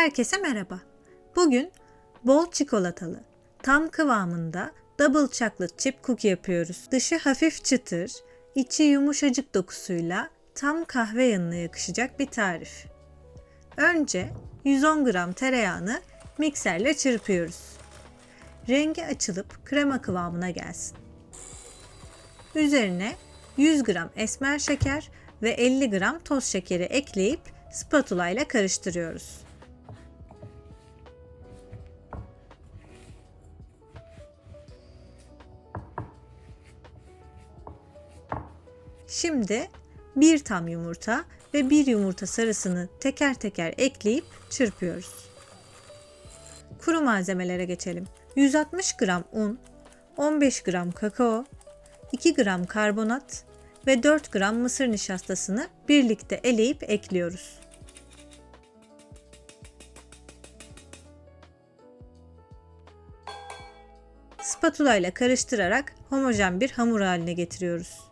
Herkese merhaba. Bugün bol çikolatalı, tam kıvamında double chocolate chip cookie yapıyoruz. Dışı hafif çıtır, içi yumuşacık dokusuyla tam kahve yanına yakışacak bir tarif. Önce 110 gram tereyağını mikserle çırpıyoruz. Rengi açılıp krema kıvamına gelsin. Üzerine 100 gram esmer şeker ve 50 gram toz şekeri ekleyip spatula ile karıştırıyoruz. Şimdi bir tam yumurta ve bir yumurta sarısını teker teker ekleyip çırpıyoruz. Kuru malzemelere geçelim. 160 gram un, 15 gram kakao, 2 gram karbonat ve 4 gram mısır nişastasını birlikte eleyip ekliyoruz. Spatula ile karıştırarak homojen bir hamur haline getiriyoruz.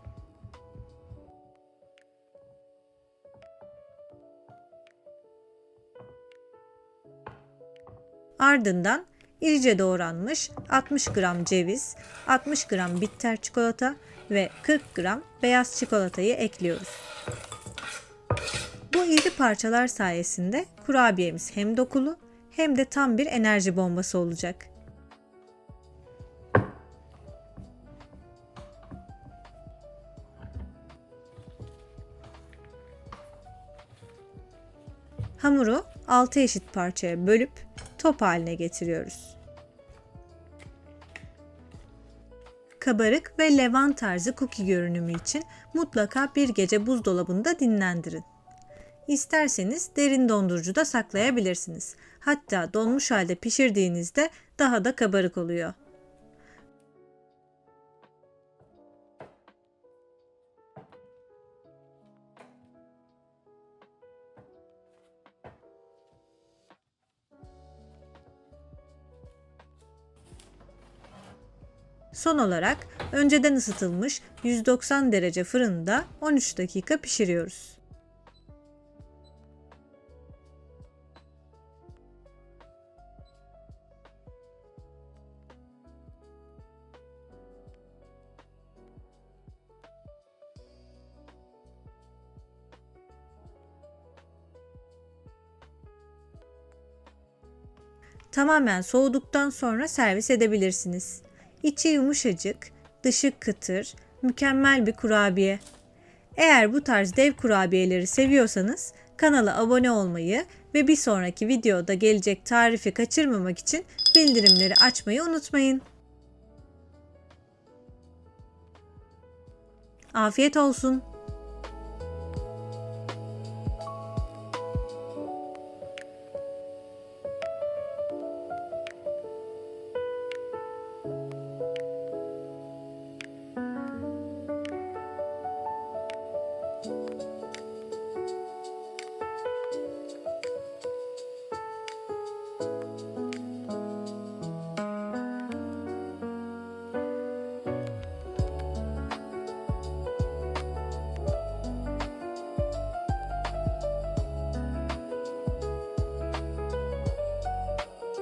Ardından irice doğranmış 60 gram ceviz, 60 gram bitter çikolata ve 40 gram beyaz çikolatayı ekliyoruz. Bu iri parçalar sayesinde kurabiyemiz hem dokulu hem de tam bir enerji bombası olacak. Hamuru 6 eşit parçaya bölüp top haline getiriyoruz. Kabarık ve levan tarzı cookie görünümü için mutlaka bir gece buzdolabında dinlendirin. İsterseniz derin dondurucuda saklayabilirsiniz. Hatta donmuş halde pişirdiğinizde daha da kabarık oluyor. Son olarak önceden ısıtılmış 190 derece fırında 13 dakika pişiriyoruz. Tamamen soğuduktan sonra servis edebilirsiniz. İçi yumuşacık, dışı kıtır, mükemmel bir kurabiye. Eğer bu tarz dev kurabiyeleri seviyorsanız kanala abone olmayı ve bir sonraki videoda gelecek tarifi kaçırmamak için bildirimleri açmayı unutmayın. Afiyet olsun.